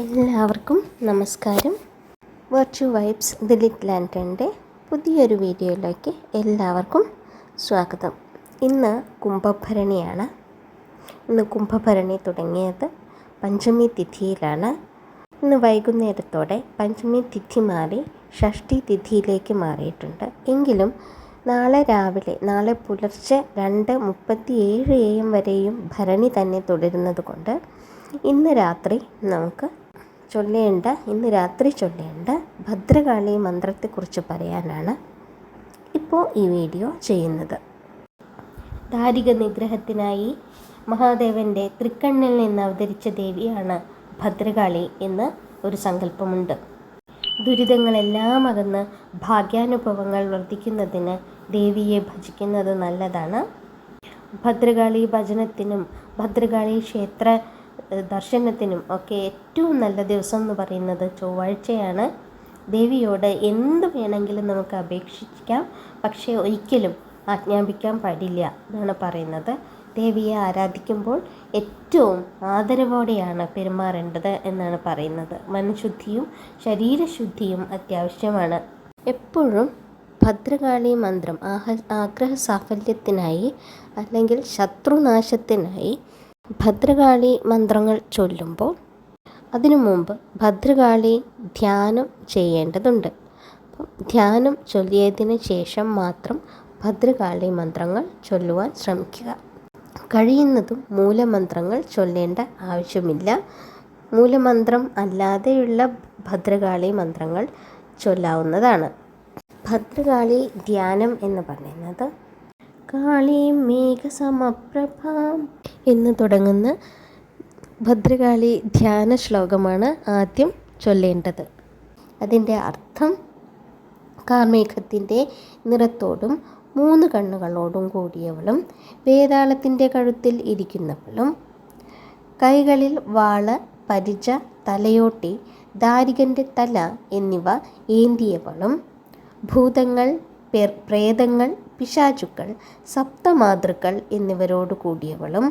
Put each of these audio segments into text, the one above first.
എല്ലാവർക്കും നമസ്കാരം. Virtual vibes ദിലിറ്റ് ലാൻഡറിന്റെ പുതിയൊരു വീഡിയോയിലേക്ക് എല്ലാവർക്കും സ്വാഗതം. ഇന്ന് കുംഭഭരണിയാണ്. ഇന്ന് കുംഭഭരണി തുടങ്ങിയത് പഞ്ചമി തിഥിയിലാണ്. ഇന്ന് വൈകുന്നേരത്തോടെ പഞ്ചമി തിഥി മാറി ഷഷ്ടി തിഥിയിലേക്ക് മാറിയിട്ടുണ്ട്. എങ്കിലും നാളെ രാവിലെ നാളെ പുലർച്ചെ രണ്ട് മുപ്പത്തി ഏഴ് എ എം വരെയും ഭരണി തന്നെ തുടരുന്നത് കൊണ്ട് ഇന്ന് രാത്രി നമുക്ക് ചൊല്ലേണ്ട. ഇന്ന് രാത്രി ചൊല്ലേണ്ട. ഭദ്രകാളി മന്ത്രത്തെക്കുറിച്ച് പറയാനാണ് ഇപ്പോൾ ഈ വീഡിയോ ചെയ്യുന്നത്. ദാരിക നിഗ്രഹത്തിനായി മഹാദേവന്റെ തൃക്കണ്ണിൽ നിന്ന് അവതരിച്ച ദേവിയാണ് ഭദ്രകാളി എന്ന് ഒരു സങ്കല്പമുണ്ട്. ദുരിതങ്ങളെല്ലാം അകന്ന് ഭാഗ്യാനുഭവങ്ങൾ വർദ്ധിക്കുന്നതിന് ദേവിയെ ഭജിക്കുന്നത് നല്ലതാണ്. ഭദ്രകാളി ഭജനത്തിനും ഭദ്രകാളി ക്ഷേത്ര ദർശനത്തിനും ഒക്കെ ഏറ്റവും നല്ല ദിവസം എന്ന് പറയുന്നത് ചൊവ്വാഴ്ചയാണ്. ദേവിയോട് എന്ത് വേണമെങ്കിലും നമുക്ക് അപേക്ഷിക്കാം. പക്ഷേ ഒരിക്കലും ആജ്ഞാപിക്കാൻ പാടില്ല എന്നാണ് പറയുന്നത്. ദേവിയെ ആരാധിക്കുമ്പോൾ ഏറ്റവും ആദരവോടെയാണ് പെരുമാറേണ്ടത് എന്നാണ് പറയുന്നത്. മനഃശുദ്ധിയും ശരീരശുദ്ധിയും അത്യാവശ്യമാണ്. എപ്പോഴും ഭദ്രകാളി മന്ത്രം ആഹ ആഗ്രഹ സാഫല്യത്തിനായി അല്ലെങ്കിൽ ശത്രുനാശത്തിനായി ഭദ്രകാളി മന്ത്രങ്ങൾ ചൊല്ലുമ്പോൾ അതിനു മുമ്പ് ഭദ്രകാളി ധ്യാനം ചെയ്യേണ്ടതുണ്ട്. ധ്യാനം ചൊല്ലിയതിന് ശേഷം മാത്രം ഭദ്രകാളി മന്ത്രങ്ങൾ ചൊല്ലുവാൻ ശ്രമിക്കുക. കഴിയുന്നതും മൂലമന്ത്രങ്ങൾ ചൊല്ലേണ്ട ആവശ്യമില്ല. മൂലമന്ത്രം അല്ലാതെയുള്ള ഭദ്രകാളി മന്ത്രങ്ങൾ ചൊല്ലാവുന്നതാണ്. ഭദ്രകാളി ധ്യാനം എന്ന് പറയുന്നത് കാളീം മേഘസമപ്രഭാം എന്ന് തുടങ്ങുന്ന ഭദ്രകാളി ധ്യാന ശ്ലോകമാണ് ആദ്യം ചൊല്ലേണ്ടത്. അതിന്റെ അർത്ഥം കാർമേഘത്തിന്റെ നിറത്തോടും മൂന്ന് കണ്ണുകളോടും കൂടിയവളും വേതാളത്തിന്റെ കഴുത്തിൽ ഇരിക്കുന്നവളും കൈകളിൽ വാൾ പരിച തലയോട്ടി ദാരികന്റെ തല എന്നിവ ഏന്തിയവളും. ഭൂതങ്ങൾ പ്രേതങ്ങൾ പിശാചുക്കൾ സപ്തമാതൃക്കൾ എന്നിവരോട് കൂടിയവളും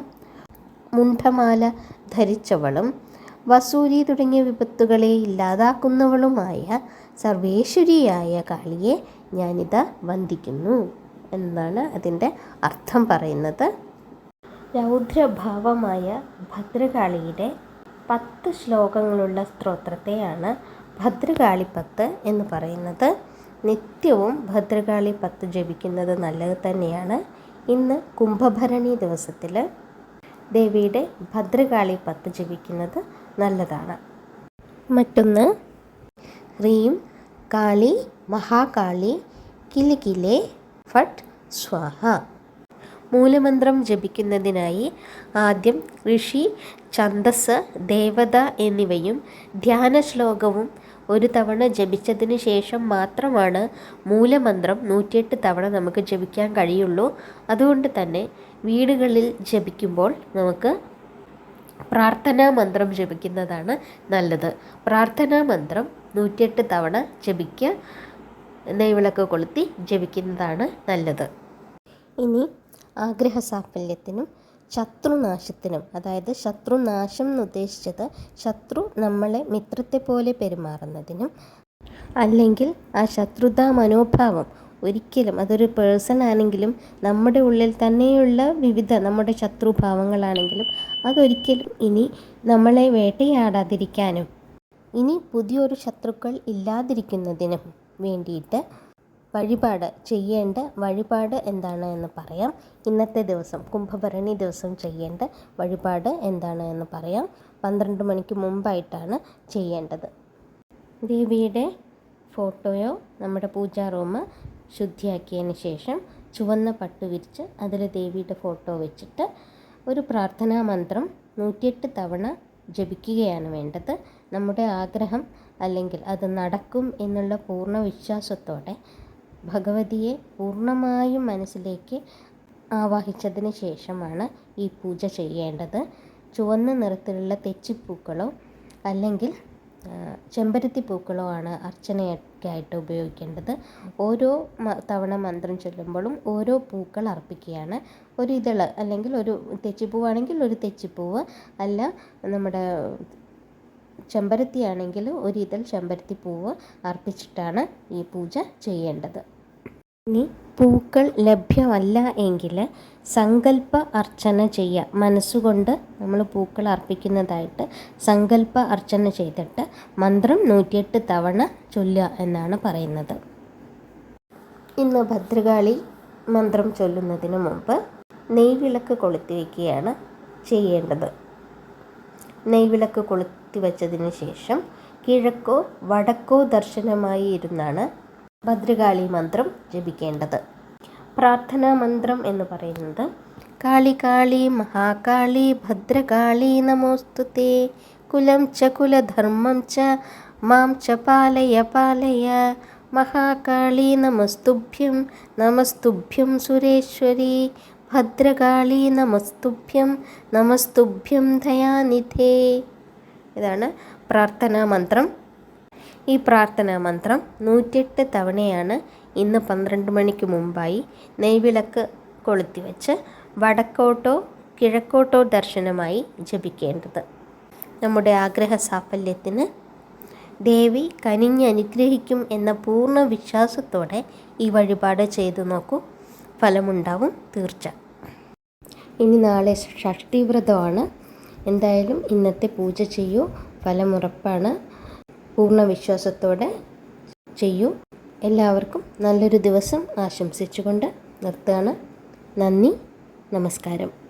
മുണ്ടമാല ധരിച്ചവളും വസൂരി തുടങ്ങിയ വിപത്തുകളെ ഇല്ലാതാക്കുന്നവളുമായ സർവേശ്വരിയായ കാളിയെ ഞാനിതാ വന്ദിക്കുന്നു എന്നാണ് അതിന്റെ അർത്ഥം പറയുന്നത്. രൗദ്രഭാവമായ ഭദ്രകാളിയുടെ പത്ത് ശ്ലോകങ്ങളുള്ള സ്ത്രോത്രത്തെയാണ് ഭദ്രകാളിപ്പത്ത് എന്ന് പറയുന്നത്. നിത്യവും ഭദ്രകാളി പത്ത് ജപിക്കുന്നത് നല്ലത് തന്നെയാണ്. ഇന്ന് കുംഭഭരണി ദിവസത്തിൽ ദേവിയുടെ ഭദ്രകാളി പത്ത് ജപിക്കുന്നത് നല്ലതാണ്. മറ്റൊന്ന് ഹ്രീം കാളി മഹാകാളി കിലികിലെ ഫട്ട് സ്വാഹ. മൂലമന്ത്രം ജപിക്കുന്നതിനായി ആദ്യം ഋഷി ഛന്ദസ് ദേവത എന്നിവയും ധ്യാന ശ്ലോകവും ഒരു തവണ ജപിച്ചതിന് ശേഷം മാത്രമാണ് മൂലമന്ത്രം നൂറ്റിയെട്ട് തവണ നമുക്ക് ജപിക്കാൻ കഴിയുള്ളൂ. അതുകൊണ്ട് തന്നെ വീടുകളിൽ ജപിക്കുമ്പോൾ നമുക്ക് പ്രാർത്ഥനാ മന്ത്രം ജപിക്കുന്നതാണ് നല്ലത്. പ്രാർത്ഥനാ മന്ത്രം നൂറ്റിയെട്ട് തവണ ജപിക്കുക നെയ്വിളക്ക് കൊളുത്തി ജപിക്കുന്നതാണ് നല്ലത്. ഇനി ആഗ്രഹ സാഫല്യത്തിനും ശത്രുനാശത്തിനും അതായത് ശത്രുനാശം എന്ന് ഉദ്ദേശിച്ചത് ശത്രു നമ്മളെ മിത്രത്തെ പോലെ പെരുമാറുന്നതിനും അല്ലെങ്കിൽ ആ ശത്രുതാ മനോഭാവം ഒരിക്കലും അതൊരു പേഴ്സൺ ആണെങ്കിലും നമ്മുടെ ഉള്ളിൽ തന്നെയുള്ള വിവിധ നമ്മുടെ ശത്രുഭാവങ്ങളാണെങ്കിലും അതൊരിക്കലും ഇനി നമ്മളെ വേട്ടയാടാതിരിക്കാനും ഇനി പുതിയൊരു ശത്രുക്കൾ ഇല്ലാതിരിക്കുന്നതിനും വേണ്ടിയിട്ട് വഴിപാട് ചെയ്യേണ്ട വഴിപാട് എന്താണ് എന്ന് പറയാം. ഇന്നത്തെ ദിവസം കുംഭഭരണി ദിവസം ചെയ്യേണ്ട വഴിപാട് എന്താണ് എന്ന് പറയാം. പന്ത്രണ്ട് മണിക്ക് മുമ്പായിട്ടാണ് ചെയ്യേണ്ടത്. ദേവിയുടെ ഫോട്ടോയോ നമ്മുടെ പൂജാ റൂം ശുദ്ധിയാക്കിയതിന് ശേഷം ചുവന്ന പട്ട് വിരിച്ച് അതിൽ ദേവിയുടെ ഫോട്ടോ വെച്ചിട്ട് ഒരു പ്രാർത്ഥനാ മന്ത്രം നൂറ്റിയെട്ട് തവണ ജപിക്കുകയാണ് വേണ്ടത്. നമ്മുടെ ആഗ്രഹം അല്ലെങ്കിൽ അത് നടക്കും എന്നുള്ള പൂർണ വിശ്വാസത്തോടെ ഭഗവതിയെ പൂർണമായും മനസ്സിലേക്ക് ആവാഹിച്ചതിന് ശേഷമാണ് ഈ പൂജ ചെയ്യേണ്ടത്. ചുവന്ന നിറത്തിലുള്ള തെച്ചിപ്പൂക്കളോ അല്ലെങ്കിൽ ചെമ്പരത്തി പൂക്കളോ ആണ് അർച്ചനയൊക്കെ ആയിട്ട് ഉപയോഗിക്കേണ്ടത്. ഓരോ തവണ മന്ത്രം ചൊല്ലുമ്പോഴും ഓരോ പൂക്കൾ അർപ്പിക്കുകയാണ്. ഒരു ഇതൾ അല്ലെങ്കിൽ ഒരു തെച്ചിപ്പൂവാണെങ്കിൽ ഒരു തെച്ചിപ്പൂവ്. അല്ല നമ്മുടെ ചെമ്പരത്തിയാണെങ്കിൽ ഒരു ഇതൾ ചെമ്പരത്തി പൂവ് അർപ്പിച്ചിട്ടാണ് ഈ പൂജ ചെയ്യേണ്ടത്. ഇനി പൂക്കൾ ലഭ്യമല്ല എങ്കിൽ സങ്കല്പ അർച്ചന ചെയ്യുക. മനസ്സുകൊണ്ട് നമ്മൾ പൂക്കൾ അർപ്പിക്കുന്നതായിട്ട് സങ്കല്പ അർച്ചന ചെയ്തിട്ട് മന്ത്രം നൂറ്റിയെട്ട് തവണ ചൊല്ലുക എന്നാണ് പറയുന്നത്. ഇന്ന് ഭദ്രകാളി മന്ത്രം ചൊല്ലുന്നതിന് മുമ്പ് നെയ്വിളക്ക് കൊളുത്തി വയ്ക്കുകയാണ് ചെയ്യേണ്ടത്. നെയ്വിളക്ക് കൊളുത്തി വച്ചതിന് ശേഷം കിഴക്കോ വടക്കോ ദർശനമായി ഇരുന്നാണ് ഭദ്രകാളി മന്ത്രം ജപിക്കേണ്ടത്. പ്രാർത്ഥനാ മന്ത്രം എന്ന് പറയുന്നത് കാളി കാളി മഹാകാളി ഭദ്രകാളി നമോസ്തുതേ കുലം ച കുലധർമ്മം ച മാം ച പാലയ പാലയ. മഹാകാളി നമസ്തുഭ്യം നമസ്തുഭ്യം സുരേശ്വരി. ഭദ്രകാളി നമസ്തുഭ്യം നമസ്തുഭ്യം ദയാനിധേ ഇതാണ് പ്രാർത്ഥനാ മന്ത്രം. ഈ പ്രാർത്ഥനാ മന്ത്രം നൂറ്റിയെട്ട് തവണയാണ് ഇന്ന് പന്ത്രണ്ട് മണിക്ക് മുമ്പായി നെയ്വിളക്ക് കൊളുത്തി വെച്ച് വടക്കോട്ടോ കിഴക്കോട്ടോ ദർശനമായി ജപിക്കേണ്ടത്. നമ്മുടെ ആഗ്രഹ സാഫല്യത്തിന് ദേവി കനിഞ്ഞ് അനുഗ്രഹിക്കും എന്ന പൂർണ വിശ്വാസത്തോടെ ഈ വഴിപാട് ചെയ്തു നോക്കൂ. ഫലമുണ്ടാവും തീർച്ച ഇനി നാളെ ഷഷ്ടിവ്രതമാണ് എന്തായാലും ഇന്നത്തെ പൂജ ചെയ്യൂ. ഫലമുറപ്പാണ്. പൂർണ വിശ്വാസത്തോടെ ചെയ്യൂ. എല്ലാവർക്കും നല്ലൊരു ദിവസം ആശംസിച്ചുകൊണ്ട് നിർത്തുകയാണ്. നന്ദി. നമസ്കാരം.